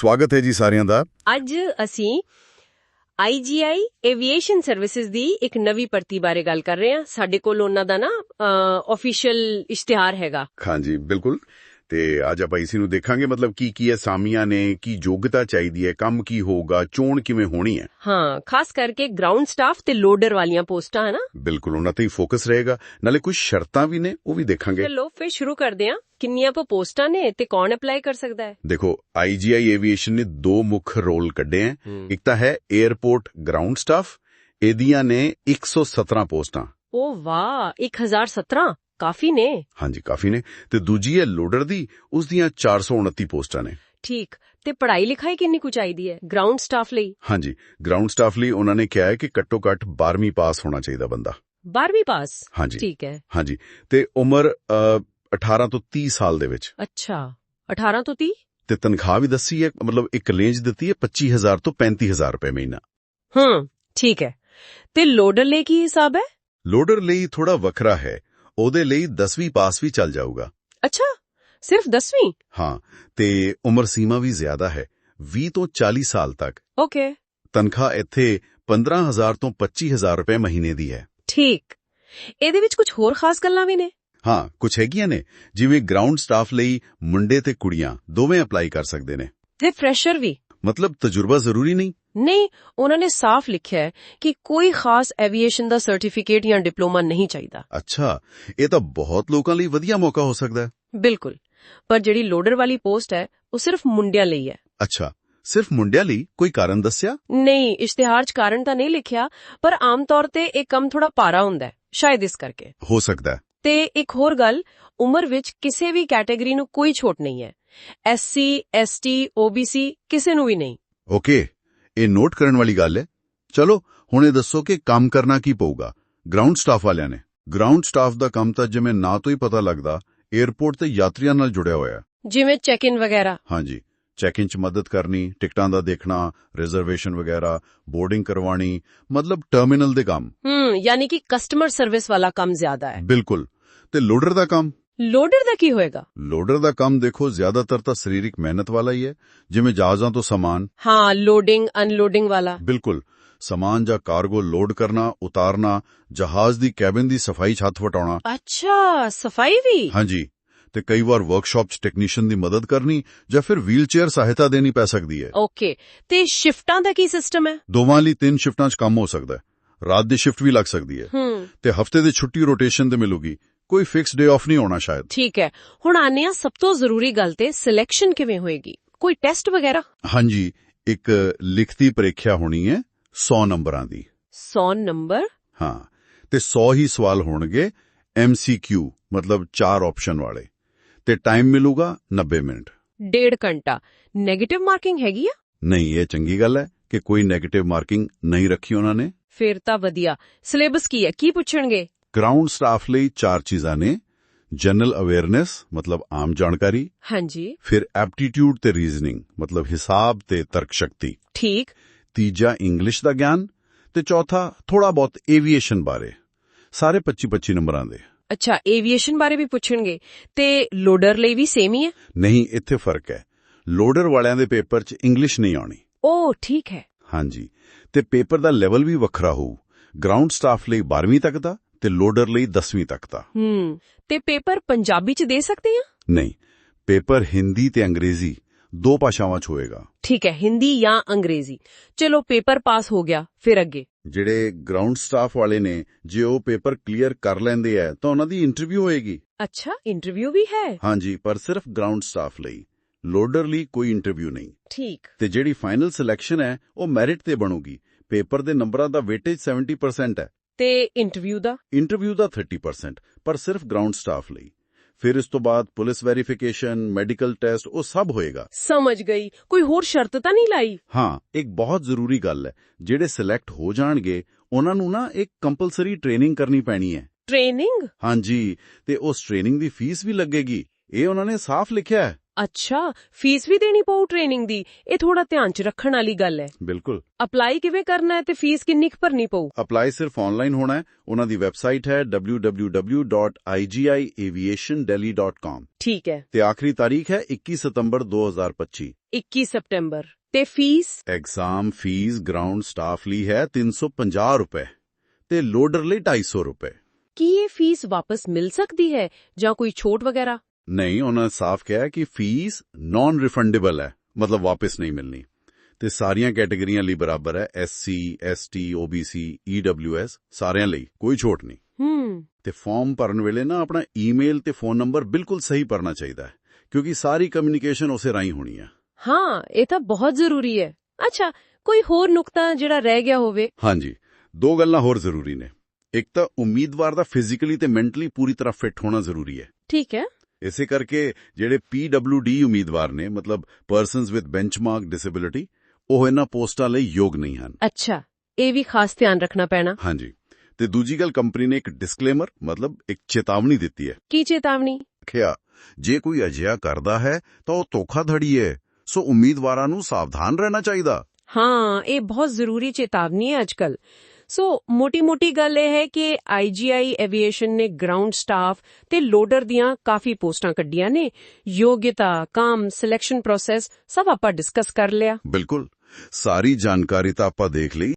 ਸਵਾਗਤ ਹੈ ਜੀ ਸਾਰਿਆਂ ਦਾ। ਅੱਜ ਅਸੀਂ IGI ਐਵੀਏਸ਼ਨ ਸਰਵਿਸਿਜ਼ ਦੀ ਇੱਕ ਨਵੀਂ ਭਰਤੀ ਬਾਰੇ ਗੱਲ ਕਰ ਰਹੇ ਹਾਂ। ਸਾਡੇ ਕੋਲ ਉਹਨਾਂ ਦਾ ਨਾ ਆਫੀਸ਼ੀਅਲ ਇਸ਼ਤਿਹਾਰ ਹੈਗਾ। ਹਾਂਜੀ ਬਿਲਕੁਲ। ਤੇ ਅੱਜ ਆਪਾਂ ਇਸੇ ਨੂੰ ਦੇਖਾਂਗੇ ਮਤਲਬ ਕੀ ਕੀ ਅਸਾਮੀਆਂ ਨੇ ਕੀ ਯੋਗਤਾ ਚਾਹੀਦੀ ਹੈ ਕੰਮ ਕੀ ਹੋਊਗਾ ਚੋਣ ਕਿਵੇਂ ਹੋਣੀ ਹੈ। ਹਾਂ ਖਾਸ ਕਰਕੇ ਗਰਾਊਂਡ ਸਟਾਫ ਤੇ ਲੋਡਰ ਵਾਲੀਆਂ ਪੋਸਟਾਂ ਹੈ ਨਾ? ਬਿਲਕੁਲ ਉਹਨਾਂ ਤੇ ਹੀ ਫੋਕਸ ਰਹੇਗਾ। ਨਾਲੇ ਕੁਝ ਸ਼ਰਤਾਂ ਵੀ ਨੇ ਉਹ ਵੀ ਦੇਖਾਂਗੇ। ਚਲੋ ਫਿਰ ਸ਼ੁਰੂ ਕਰਦੇ ਹਾਂ। ਕਿੰਨੀਆਂ ਪੋਸਟਾਂ ਨੇ ਤੇ ਕੌਣ ਅਪਲਾਈ ਕਰ ਸਕਦਾ ਹੈ? ਦੇਖੋ ਆਈਜੀਆਈ ਏਵੀਏਸ਼ਨ ਨੇ ਦੋ ਮੁੱਖ ਰੋਲ ਕੱਢੇ ਹੈ। ਇੱਕ ਤਾਂ ਹੈ 에ਅਰਪੋਰਟ ਗਰਾਊਂਡ ਸਟਾਫ ਇਹਦੀਆਂ ਨੇ 117 ਪੋਸਟਾਂ। ਓ ਵਾਹ 1017 ਕਾਫੀ ਨੇ। ਹਾਂਜੀ ਕਾਫੀ ਨੇ। ਤੇ ਦੂਜੀ ਹੈ ਲੋਡਰ ਦੀ ਉਸ ਦੀਆਂ 429 ਪੋਸਟਾਂ ਨੇ। ਠੀਕ। ਤੇ ਪੜ੍ਹਾਈ ਲਿਖਾਈ ਕਿੰਨੀ ਕੁ ਚਾਹੀਦੀ ਹੈ? ਗਰਾਊਂਡ ਸਟਾਫ ਲਈ? ਹਾਂਜੀ ਗਰਾਊਂਡ ਸਟਾਫ ਲਈ ਉਹਨਾਂ ਨੇ ਕਿਹਾ ਹੈ ਕਿ ਘੱਟੋ ਘੱਟ 12ਵੀਂ ਪਾਸ ਹੋਣਾ ਚਾਹੀਦਾ ਬੰਦਾ। 12ਵੀਂ ਪਾਸ? ਹਾਂਜੀ। ਠੀਕ ਹੈ। ਹਾਂਜੀ। ਤੇ ਉਮਰ ਅ, 18 ਤੋਂ 30 ਸਾਲ ਦੇ ਵਿੱਚ। ਅੱਛਾ। 18 ਤੋਂ 30 ਤੇ ਤਨਖਾਹ ਵੀ ਦੱਸੀ ਹੈ ਮਤਲਬ ਇੱਕ ਰੇਂਜ ਦਿੱਤੀ ਹੈ 25000 ਤੋਂ 35000 ਰੁਪਏ ਮਹੀਨਾ। ਹੂੰ ਠੀਕ ਹੈ। ਤੇ ਲੋਡਰ ਲਈ ਕੀ ਹਿਸਾਬ ਹੈ? ਲੋਡਰ ਲਈ ਥੋੜਾ ਵੱਖਰਾ ਹੈ। ਉਹਦੇ ਲਈ 10ਵੀਂ ਪਾਸ ਵੀ ਚੱਲ ਜਾਊਗਾ। ਅੱਛਾ ਸਿਰਫ 10ਵੀਂ ਹਾਂ ਤੇ ਉਮਰ ਸੀਮਾ ਵੀ ਜ਼ਿਆਦਾ ਹੈ 20 ਤੋਂ 40 ਸਾਲ ਤੱਕ। ਓਕੇ। ਤਨਖਾਹ ਇੱਥੇ 15000 ਤੋਂ 25000 ਰੁਪਏ ਮਹੀਨੇ ਦੀ ਹੈ। ਠੀਕ। ਇਹਦੇ ਵਿੱਚ ਕੁਝ ਹੋਰ ਖਾਸ ਗੱਲਾਂ ਵੀ ਨੇ? ਹਾਂ ਕੁਝ ਹੈਗੀਆਂ ਨੇ ਜਿਵੇਂ ਗਰਾਊਂਡ ਸਟਾਫ ਲਈ ਮੁੰਡੇ ਤੇ ਕੁੜੀਆਂ ਦੋਵੇਂ ਅਪਲਾਈ ਕਰ ਸਕਦੇ ਨੇ। ਤੇ ਫਰੈਸ਼ਰ ਵੀ। ਮਤਲਬ ਤਜਰਬਾ ਜ਼ਰੂਰੀ ਨਹੀਂ? ਨਹੀਂ ਉਹਨਾਂ ਨੇ ਸਾਫ਼ ਲਿਖਿਆ ਹੈ ਕਿ ਕੋਈ ਖਾਸ ਐਵੀਏਸ਼ਨ ਦਾ ਸਰਟੀਫਿਕੇਟ ਜਾਂ ਡਿਪਲੋਮਾ ਨਹੀਂ ਚਾਹੀਦਾ। ਅੱਛਾ ਇਹ ਤਾਂ ਬਹੁਤ ਲੋਕਾਂ ਲਈ ਵਧੀਆ ਮੌਕਾ ਹੋ ਸਕਦਾ ਹੈ। ਬਿਲਕੁਲ ਪਰ ਜਿਹੜੀ ਲੋਡਰ ਵਾਲੀ ਪੋਸਟ ਹੈ ਉਹ ਸਿਰਫ ਮੁੰਡਿਆਂ ਲਈ ਹੈ। ਅੱਛਾ ਸਿਰਫ ਮੁੰਡਿਆਂ ਲਈ ਕੋਈ ਕਾਰਨ ਦੱਸਿਆ? ਨਹੀਂ ਇਸ਼ਤਿਹਾਰ 'ਚ ਕਾਰਨ ਤਾਂ ਨਹੀਂ ਲਿਖਿਆ ਪਰ ਆਮ ਤੌਰ ਤੇ ਇਹ ਕੰਮ ਥੋੜਾ ਭਾਰਾ ਹੁੰਦਾ ਹੈ ਸ਼ਾਇਦ ਇਸ ਕਰਕੇ। ਹੋ ਸਕਦਾ ਹੈ। ਤੇ ਇੱਕ ਹੋਰ ਗੱਲ ਉਮਰ ਵਿੱਚ ਕਿਸੇ ਵੀ ਕੈਟਾਗਰੀ ਨੂੰ ਕੋਈ ਛੋਟ ਨਹੀਂ ਹੈ। ਐਸਸੀ ਐਸਟੀ ਓਬੀਸੀ ਕਿਸੇ ਨੂੰ ਵੀ ਨਹੀਂ। ਓਕੇ। ਇਹ ਨੋਟ ਕਰਨ ਵਾਲੀ ਗੱਲ ਹੈ। ਚਲੋ ਹੁਣ ਇਹ ਦੱਸੋ ਕਿ ਕੰਮ ਕਰਨਾ ਕੀ ਪਊਗਾ। ਗਰਾਊਂਡ ਸਟਾਫ ਵਾਲਿਆਂ ਨੇ। ਗਰਾਊਂਡ ਸਟਾਫ ਦਾ ਕੰਮ ਤਾਂ ਜਿਵੇਂ ਨਾਂ ਤੋਂ ਹੀ ਪਤਾ ਲੱਗਦਾ 에ਅਰਪੋਰਟ ਤੇ ਯਾਤਰੀਆਂ ਨਾਲ ਜੁੜਿਆ ਹੋਇਆ ਜਿਵੇਂ ਚੈੱਕ ਇਨ ਵਗੈਰਾ। ਹਾਂਜੀ। ਚੈੱਕ ਇਨ ਚ ਮਦਦ ਕਰਨੀ ਟਿਕਟਾਂ ਦਾ ਦੇਖਣਾ ਰਿਜ਼ਰਵੇਸ਼ਨ ਵਗੈਰਾ ਬੋਰਡਿੰਗ ਕਰਵਾਣੀ ਮਤਲਬ ਟਰਮੀਨਲ ਦੇ ਕੰਮ। ਹੂੰ ਯਾਨੀ ਕਿ ਕਸਟਮਰ ਸਰਵਿਸ ਵਾਲਾ ਕੰਮ ਜ਼ਿਆਦਾ ਹੈ। ਬਿਲਕੁਲ। ਤੇ ਲੋਡਰ ਦਾ ਕੰਮ? ਲੋਡਰ ਦਾ ਕੀ ਹੋਏਗਾ? ਲੋਡਰ ਦਾ ਕੰਮ ਦੇਖੋ ਜ਼ਿਆਦਾਤਰ ਤਾਂ ਸਰੀਰਕ ਮਿਹਨਤ ਵਾਲਾ ਹੀ ਹੈ। ਜਿਵੇਂ ਜਹਾਜ਼ਾਂ ਤੋਂ ਸਮਾਨ। ਹਾਂ ਲੋਡਿੰਗ ਅਨਲੋਡਿੰਗ ਵਾਲਾ। ਬਿਲਕੁਲ। ਸਮਾਨ ਜਾਂ ਕਾਰਗੋ ਲੋਡ ਕਰਨਾ ਉਤਾਰਨਾ ਜਹਾਜ਼ ਦੀ ਕੈਬਿਨ ਦੀ ਸਫ਼ਾਈ ਛੱਤ ਵਟਾਉਣਾ। ਅੱਛਾ ਸਫ਼ਾਈ ਵੀ? ਹਾਂਜੀ। ਤੇ ਕਈ ਵਾਰ ਵਰਕਸ਼ਾਪ 'ਚ ਟੈਕਨੀਸ਼ੀਅਨ ਦੀ ਮਦਦ ਕਰਨੀ ਜਾਂ ਫਿਰ ਵੀਲਚੇਅਰ ਸਹਾਇਤਾ ਦੇਣੀ ਪੈ ਸਕਦੀ ਹੈ। ਓਕੇ ਤੇ ਸ਼ਿਫਟਾਂ ਦਾ ਕੀ ਸਿਸਟਮ ਹੈ? ਦੋਵਾਂ ਲਈ ਤਿੰਨ ਸ਼ਿਫਟਾਂ 'ਚ ਕੰਮ ਹੋ ਸਕਦਾ ਹੈ। ਰਾਤ ਦੀ ਸ਼ਿਫਟ ਵੀ ਲੱਗ ਸਕਦੀ ਹੈ। ਹੂੰ। ਤੇ ਹਫ਼ਤੇ ਦੀ ਛੁੱਟੀ ਰੋਟੇਸ਼ਨ ਤੇ ਮਿਲੂਗੀ। ਕੋਈ ਫਿਕਸ ਡੇ ਆਫ ਨਹੀਂ ਹੋਣਾ ਸ਼ਾਇਦ। ਠੀਕ ਹੈ। ਹੁਣ ਆਨੇ ਆ ਸਭ ਤੋਂ ਜ਼ਰੂਰੀ ਗੱਲ ਤੇ ਸਿਲੈਕਸ਼ਨ ਕਿਵੇਂ ਹੋਏਗੀ? ਕੋਈ ਟੈਸਟ ਵਗੈਰਾ? ਹਾਂਜੀ ਇੱਕ ਲਿਖਤੀ ਪ੍ਰੀਖਿਆ ਹੋਣੀ ਹੈ 100 ਨੰਬਰਾਂ ਦੀ। 100 ਨੰਬਰ? ਹਾਂ ਤੇ 100 ਹੀ ਸਵਾਲ ਹੋਣਗੇ MCQ ਮਤਲਬ 4 ਆਪਸ਼ਨ ਵਾਲੇ। ਤੇ ਟਾਈਮ ਮਿਲੂਗਾ 90 ਮਿੰਟ। ਡੇਢ ਘੰਟਾ। 네ਗੇਟਿਵ ਮਾਰਕਿੰਗ ਹੈਗੀ ਆ? ਨਹੀਂ ਇਹ ਚੰਗੀ ਗੱਲ ਹੈ ਕਿ ਕੋਈ 네ਗੇਟਿਵ ਮਾਰਕਿੰਗ ਨਹੀਂ ਰੱਖੀ ਉਹਨਾਂ ਨੇ। ਫਿਰ ਤਾਂ ਵਧੀਆ। ਸਿਲੇਬਸ ਕੀ ਹੈ? ਕੀ ਪੁੱਛਣਗੇ? ਗਰਾਊਂਡ ਸਟਾਫ ਲਈ ਚਾਰ ਚੀਜ਼ਾਂ ਨੇ ਜਨਰਲ ਅਵੇਅਰਨੈਸ ਮਤਲਬ ਆਮ ਜਾਣਕਾਰੀ ਹਾਂਜੀ। ਫਿਰ ਐਪਟੀਟਿਊਡ ਤੇ ਰੀਜ਼ਨਿੰਗ ਮਤਲਬ ਹਿਸਾਬ ਤੇ ਤਰਕ ਸ਼ਕਤੀ। ਠੀਕ। ਤੀਜਾ ਇੰਗਲਿਸ਼ ਦਾ ਗਿਆਨ ਤੇ ਚੌਥਾ ਥੋੜਾ ਬਹੁਤ ਏਵੀਏਸ਼ਨ ਬਾਰੇ ਸਾਰੇ 25-25 ਨੰਬਰਾਂ ਦੇ। ਅੱਛਾ ਏਵੀਏਸ਼ਨ ਬਾਰੇ ਵੀ ਪੁੱਛਣਗੇ ਤੇ ਲੋਡਰ ਲਈ ਵੀ ਸੇਮ ਹੀ ਹੈ? ਨਹੀਂ ਇੱਥੇ ਫ਼ਰਕ ਹੈ। ਲੋਡਰ ਵਾਲਿਆਂ ਦੇ ਪੇਪਰ 'ਚ ਇੰਗਲਿਸ਼ ਨਹੀਂ ਆਉਣੀ। ਓ ਠੀਕ ਹੈ। ਹਾਂਜੀ। ਤੇ ਪੇਪਰ ਦਾ ਲੈਵਲ ਵੀ ਵੱਖਰਾ ਹੋਊ। ਗਰਾਊਂਡ ਸਟਾਫ ਲਈ 12ਵੀਂ ਤੱਕ ਦਾ ਤੇ ਲੋਡਰ ਲਈ 10ਵੀਂ ਤੱਕ ਦਾ ਹੂੰ। ਤੇ ਪੇਪਰ ਪੰਜਾਬੀ ਚ ਦੇ ਸਕਦੇ ਆ? ਨਹੀਂ ਪੇਪਰ ਹਿੰਦੀ ਤੇ ਅੰਗਰੇਜ਼ੀ ਦੋ ਭਾਸ਼ਾਵਾਂ 'ਚ ਹੋਏਗਾ। ਠੀਕ ਹੈ ਹਿੰਦੀ ਜਾਂ ਅੰਗਰੇਜ਼ੀ। ਚਲੋ ਪੇਪਰ ਪਾਸ ਹੋ ਗਿਆ ਫਿਰ ਅੱਗੇ। ਜਿਹੜੇ ਗਰਾਊਂਡ ਸਟਾਫ ਵਾਲੇ ਨੇ ਜੇ ਉਹ ਪੇਪਰ ਕਲੀਅਰ ਕਰ ਲੈਂਦੇ ਆ ਤਾਂ ਉਹਨਾਂ ਦੀ ਇੰਟਰਵਿਊ ਹੋਏਗੀ। ਅੱਛਾ ਇੰਟਰਵਿਊ ਵੀ ਹੈ? ਹਾਂਜੀ ਪਰ ਸਿਰਫ ਗਰਾਊਂਡ ਸਟਾਫ ਲਈ। ਲੋਡਰ ਲਈ ਕੋਈ ਇੰਟਰਵਿਊ ਨਹੀਂ। ਠੀਕ। ਤੇ ਜਿਹੜੀ ਫਾਈਨਲ ਸਿਲੈਕਸ਼ਨ ਹੈ ਉਹ ਮੈਰਿਟ ਤੇ ਬਣੂਗੀ। ਪੇਪਰ ਦੇ ਨੰਬਰਾਂ ਦਾ ਵੇਟੇਜ 70% ਹੈ। ਤੇ ਇੰਟਰਵਿਊ ਦਾ? ਇੰਟਰਵਿਊ ਦਾ 30% ਪਰ ਸਿਰਫ ਗਰਾਊਂਡ ਸਟਾਫ ਲਈ। ਫਿਰ ਇਸ ਤੋਂ ਬਾਅਦ ਪੁਲਿਸ ਵੈਰੀਫਿਕੇਸ਼ਨ ਮੈਡੀਕਲ ਟੈਸਟ ਉਹ ਸਭ ਹੋਏਗਾ। ਸਮਝ ਗਈ। ਕੋਈ ਹੋਰ ਸ਼ਰਤ ਤਾਂ ਨਹੀਂ ਲਾਈ? ਹਾਂ ਇੱਕ ਬਹੁਤ ਜ਼ਰੂਰੀ ਗੱਲ ਹੈ। ਜਿਹੜੇ ਸਿਲੈਕਟ ਹੋ ਜਾਣਗੇ ਉਹਨਾਂ ਨੂੰ ਨਾ ਇੱਕ ਕੰਪਲਸਰੀ ਟ੍ਰੇਨਿੰਗ ਕਰਨੀ ਪੈਣੀ ਹੈ। ਟ੍ਰੇਨਿੰਗ ਹਾਂਜੀ ਤੇ ਉਸ ਟ੍ਰੇਨਿੰਗ ਦੀ ਫੀਸ ਵੀ ਲੱਗੇਗੀ। ਇਹ ਉਹਨਾਂ ਨੇ ਸਾਫ਼ ਲਿਖਿਆ ਹੈ। ਅੱਛਾ ਫੀਸ ਵੀ ਦੇਣੀ ਪਊ ਟ੍ਰੇਨਿੰਗ ਦੀ? ਇਹ ਥੋੜਾ ਧਿਆਨ ਚ ਰੱਖਣ ਵਾਲੀ ਗੱਲ ਹੈ। ਬਿਲਕੁਲ। ਅਪਲਾਈ ਕਿਵੇਂ ਕਰਨਾ ਹੈ ਤੇ ਫੀਸ ਕਿੰਨੀ ਕੁ ਭਰਨੀ ਪਊ? ਅਪਲਾਈ ਸਿਰਫ ਆਨਲਾਈਨ ਹੋਣਾ ਹੈ। ਉਹਨਾਂ ਦੀ ਵੈਬਸਾਈਟ ਹੈ www.igiaviationdelhi.com ਠੀਕ ਹੈ। ਤੇ ਆਖਰੀ ਤਾਰੀਖ ਹੈ 21 ਸਤੰਬਰ 2025 21 ਸਤੰਬਰ। ਤੇ fees exam fees ground staff ਲਈ ਹੈ 350 ਰੁਪਏ। ਤੇ ਲੋਡਰ ਲਈ 250 ਰੁਪਏ। ਕੀ ਇਹ ਫੀਸ ਵਾਪਸ ਮਿਲ ਸਕਦੀ ਹੈ ਜਾਂ ਕੋਈ ਛੋਟ ਵਗੈਰਾ? ਨਹੀਂ ਉਹਨਾਂ ਨੇ ਸਾਫ਼ ਕਿਹਾ ਕਿ ਫੀਸ ਨਾਨ ਰਿਫੰਡੇਬਲ ਹੈ ਮਤਲਬ ਵਾਪਸ ਨਹੀਂ ਮਿਲਣੀ। ਤੇ ਸਾਰੀਆਂ ਕੈਟਾਗਰੀਆਂ ਲਈ ਬਰਾਬਰ ਹੈ ਐਸਸੀ ਐਸਟੀ ਓਬੀਸੀ ਈਡਬਲਯੂਐਸ ਸਾਰਿਆਂ ਲਈ ਕੋਈ ਛੋਟ ਨਹੀਂ। ਹੂੰ। ਤੇ ਫਾਰਮ ਭਰਨ ਵੇਲੇ ਨਾ ਆਪਣਾ ਈਮੇਲ ਤੇ ਫੋਨ ਨੰਬਰ ਬਿਲਕੁਲ ਸਹੀ ਭਰਨਾ ਚਾਹੀਦਾ ਹੈ ਕਿਉਂਕਿ ਸਾਰੀ ਕਮਿਊਨੀਕੇਸ਼ਨ ਉਸੇ ਰਾਹੀਂ ਹੋਣੀ ਹੈ। ਹਾਂ ਇਹ ਤਾਂ ਬਹੁਤ ਜ਼ਰੂਰੀ ਹੈ। ਅੱਛਾ ਕੋਈ ਹੋਰ ਨੁਕਤਾ ਜਿਹੜਾ ਰਹਿ ਗਿਆ ਹੋਵੇ? ਹਾਂਜੀ ਦੋ ਗੱਲਾਂ ਹੋਰ ਜ਼ਰੂਰੀ ਨੇ। ਇੱਕ ਤਾਂ ਉਮੀਦਵਾਰ ਦਾ ਫਿਜ਼ੀਕਲੀ ਤੇ ਮੈਂਟਲੀ ਪੂਰੀ ਤਰ੍ਹਾਂ ਫਿੱਟ ਹੋਣਾ ਜ਼ਰੂਰੀ ਹੈ। ਠੀਕ ਹੈ। ਇਸੇ ਕਰਕੇ ਜਿਹੜੇ PWD ਉਮੀਦਵਾਰ ਨੇ ਮਤਲਬ ਪਰਸਨਸ ਵਿਦ ਬੈਂਚਮਾਰਕ ਡਿਸੇਬਿਲਿਟੀ ਉਹ ਇਹਨਾਂ ਪੋਸਟਾਂ ਲਈ ਯੋਗ ਨਹੀਂ ਹਨ। ਅੱਛਾ ਇਹ ਵੀ ਖਾਸ ਧਿਆਨ ਰੱਖਣਾ ਪੈਣਾ। ਹਾਂਜੀ। ਤੇ ਦੂਜੀ ਗੱਲ ਕੰਪਨੀ ਨੇ ਇੱਕ ਡਿਸਕਲੇਮਰ ਮਤਲਬ ਇੱਕ ਚੇਤਾਵਨੀ ਦਿੱਤੀ ਹੈ। ਕੀ ਚੇਤਾਵਨੀ? ਕਿਹਾ ਜੇ ਕੋਈ ਅਜਿਹਾ ਕਰਦਾ ਹੈ ਤਾਂ ਉਹ ਧੋਖਾਧੜੀ ਹੈ ਸੋ ਉਮੀਦਵਾਰਾਂ ਨੂੰ ਸਾਵਧਾਨ ਰਹਿਣਾ ਚਾਹੀਦਾ। ਹਾਂ ਇਹ ਬਹੁਤ ਜ਼ਰੂਰੀ ਚੇਤਾਵਨੀ ਹੈ ਅੱਜਕੱਲ ਸੋ ਮੋਟੀ-ਮੋਟੀ ਗੱਲ ਇਹ ਹੈ ਕਿ ਆਈਜੀਆਈ ਐਵੀਏਸ਼ਨ ਨੇ ਗਰਾਊਂਡ ਸਟਾਫ ਤੇ ਲੋਡਰ ਦੀਆਂ ਕਾਫੀ ਪੋਸਟਾਂ ਕੱਢੀਆਂ ਨੇ। ਯੋਗਿਤਾ, ਕੰਮ ਸਿਲੈਕਸ਼ਨ ਪ੍ਰੋਸੈਸ ਸਭ ਆਪਾਂ ਡਿਸਕਸ ਕਰ ਲਿਆ। ਬਿਲਕੁਲ। ਸਾਰੀ ਜਾਣਕਾਰੀ ਤਾਂ ਆਪਾਂ ਦੇਖ ਲਈ।